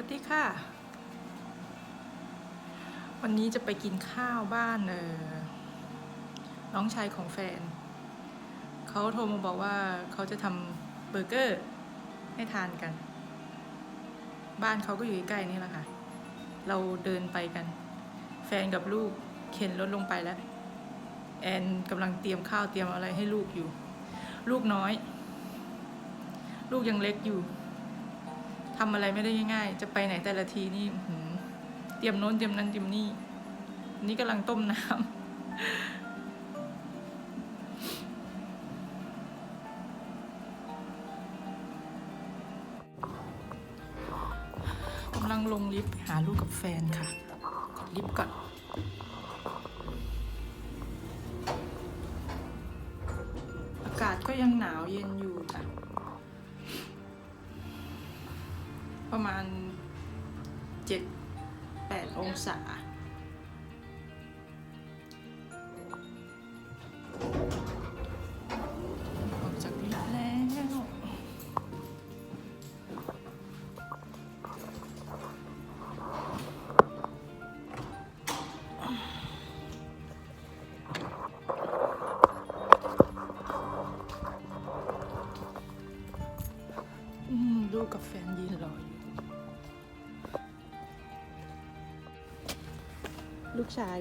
วัสดีค่ะ วันนี้จะไปกินข้าวบ้านเออน้องชายของแฟน เขาโทรมาบอกว่าเขาจะทำเบอร์เกอร์ให้ทานกัน บ้านเขาก็อยู่ใกล้นี่แหละค่ะ เราเดินไปกัน แฟนกับลูกเข็นรถลงไปแล้ว แอนกำลังเตรียมข้าวเตรียมอะไรให้ลูกอยู่ ลูกน้อย ลูกยังเล็กอยู่ ทำอะไรไม่ได้ง่ายๆ จะไปไหนแต่ละทีนี่เตรียมโน้นเตรียมนั้นเตรียมนี่นี่กำลังต้มน้ำกำลังลงลิฟต์หาลูกกับแฟนค่ะกดลิฟต์ก่อนอากาศก็ยังหนาวเย็นอยู่ค่ะ ประมาณเจ็ดแปดองศา ออกจากลิฟต์แล้ว อืมลูกกับแฟนยืนรออยู่ ลูกชาย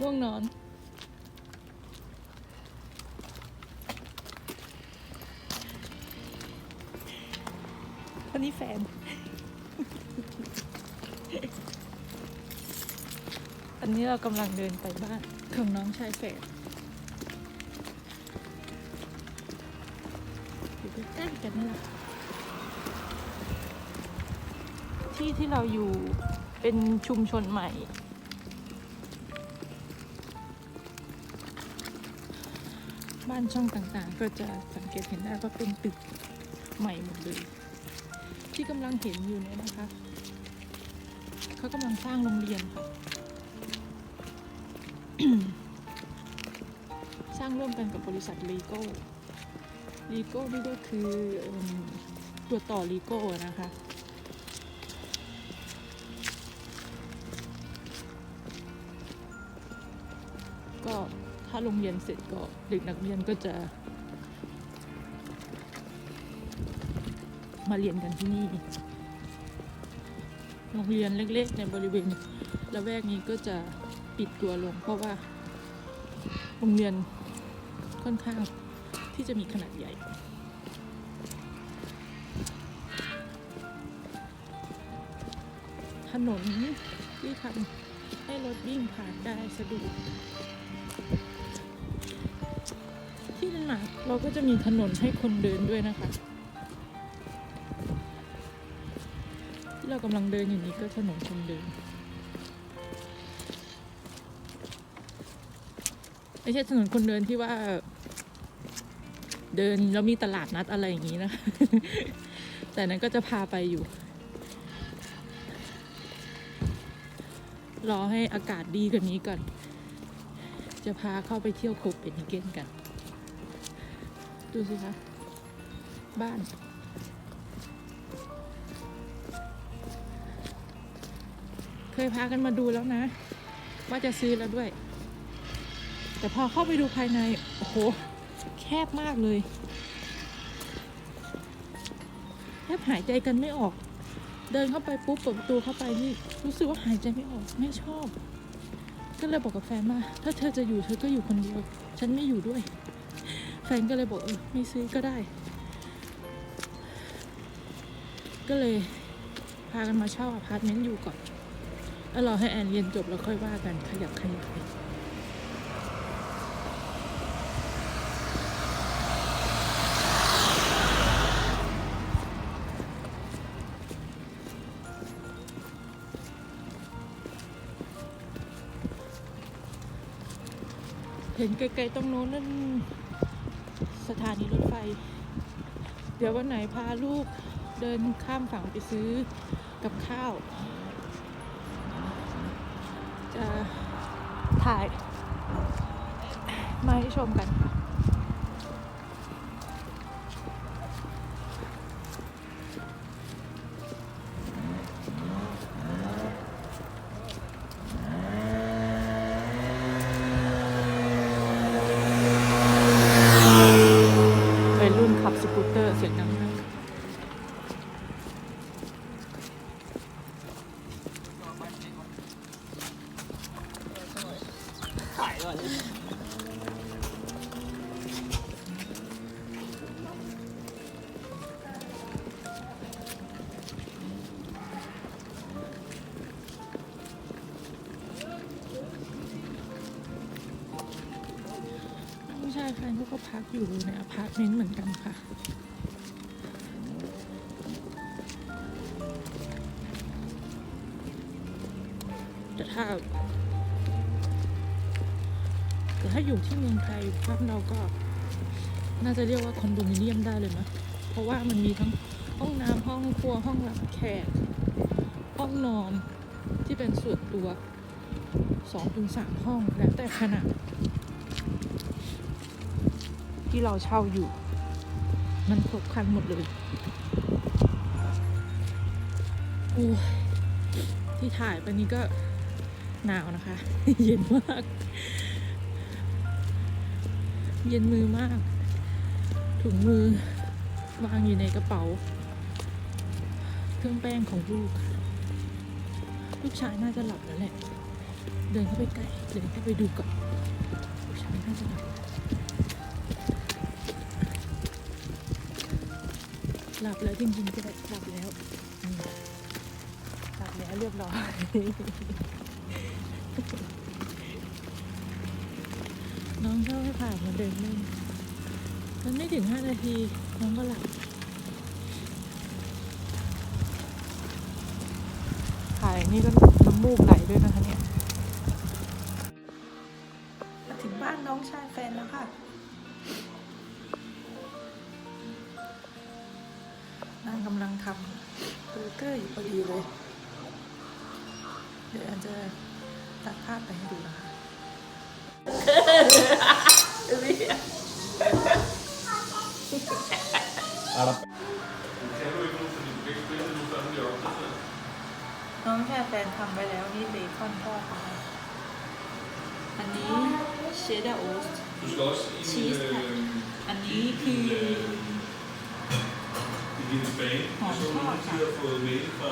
ง่วงนอน คนนี้แฟน อันนี้เรากำลังเดินไปบ้านของน้องชายแฝดอยู่ใกล้ๆกันนี่แหละที่ที่เราอยู่ เป็นชุมชนใหม่ บ้านช่องต่างๆ ก็จะสังเกตเห็นได้ว่าเป็นตึกใหม่หมดเลย ที่กำลังเห็นอยู่เนี่ยนะคะ เขากำลังสร้างโรงเรียนค่ะสร้างร่วมกันกับบริษัทลีโก้ลีโก้นี่ก็คือตัวต่อลีโก้นะคะ ก็ถ้าโรงเรียนเสร็จก็เด็กนักเรียนก็จะ มาเรียนกันที่นี่ โรงเรียนเล็กๆ ในบริเวณละแวกนี้ก็จะปิดตัวลง เพราะว่าโรงเรียนค่อนข้างที่จะมีขนาดใหญ่ถนนที่ทำให้รถวิ่งผ่านได้สะดวก นนะเราก็จะมีถนนให้คนเดินด้วยนะคะ ที่เรากำลังเดินอยู่นี้ก็ถนนคนเดิน ไม่ใช่ถนนคนเดินที่ว่า เดินแล้วมีตลาดนัดอะไรอย่างนี้นะ แต่นั้นก็จะพาไปอยู่ รอให้อากาศดีกว่านี้ก่อนจะพาเข้าไปเที่ยวโคเปนเฮเกนกัน ดูสิคะ บ้าน เคยพากันมาดูแล้วนะ ว่าจะซื้อแล้วด้วย แต่พอเข้าไปดูภายใน โอ้โห แคบมากเลยแทบหายใจกันไม่ออก เดินเข้าไปปุ๊บเปิดประตูเข้าไปนี่รู้สึกว่าหายใจไม่ออกไม่ชอบ ก็เลยบอกกับแฟนว่าถ้าเธอจะอยู่เธอก็อยู่คนเดียว ฉันไม่อยู่ด้วย แฟนก็เลยบอกเออไม่ซื้อก็ได้ ก็เลยพากันมาเช่าอพาร์ตเมนต์อยู่ก่อนแล้วรอให้แอนเรียนจบแล้วค่อยว่ากันขยับขยายเห็นไกลๆตรงโน้นนั่น สถานีรถไฟ เดี๋ยววันไหนพาลูกเดินข้ามฝั่งไปซื้อกับข้าว จะถ่ายมาให้ชมกันค่ะ ผู้ชายคนนี้ก็พักอยู่ในอพาร์ตเมนต์เหมือนกันค่ะจะถ้า แต่ถ้าอยู่ที่เมืองไทยบ้านเราก็น่าจะเรียกว่าคอนโดมิเนียมได้เลยนะเพราะว่ามันมีทั้งห้องน้ำห้องครัวห้องรับแขกห้องนอนที่เป็นส่วนตัวสองถึงสามห้องแล้วแต่ขนาดที่เราเช่าอยู่ มันครบครันหมดเลยโอ้ยที่ถ่ายไปนี้ก็หนาวนะคะ เย็นมาก เย็นมือมาก ถุงมือวางอยู่ในกระเป๋า เครื่องแป้งของลูก ลูกชายน่าจะหลับแล้วแหละ เดินเข้าไปใกล้ เดินเข้าไปดูก่อน ลูกชายน่าจะหลับ หลับแล้วจริงๆก็ได้หลับแล้ว หลับแล้วเรียบร้อย น้องชอบให้ผ่านมาเดินเล่นมันไม่ถึงห้านาที น้องก็หลับถ่ายนี่ก็น้ำมูกไหลด้วยนะคะเนี่ยมาถึงบ้านน้องชายแฟนแล้วค่ะ นางกำลังทำเบอร์เกอร์อยู่พอดีเลย เดี๋ยวอันจะตัดภาพไปให้ดูนะคะ น้องแค่แฟนทำไว้แล้วนี่เบคอนทอดนะคะอันนี้เชดดาร์โอส Du skal også ind i, Cheese, øh, tak. อันนี้คือ i din spam. Nå, Jeg så det var nogle tid har fået mail fra...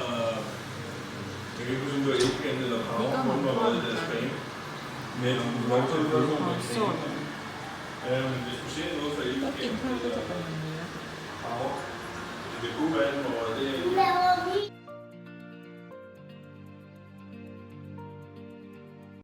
Jeg kan ikke huske, om det var Elkan eller Power, Det går nogen har nok været i godt. deres spam. Men du kan godt tage det på หอมสด Ja, men hvis du ser noget fra ก็กิน Elkan ข้าวก็จะ eller ประมาณนี้นะ Power, det kunne være, hvor det er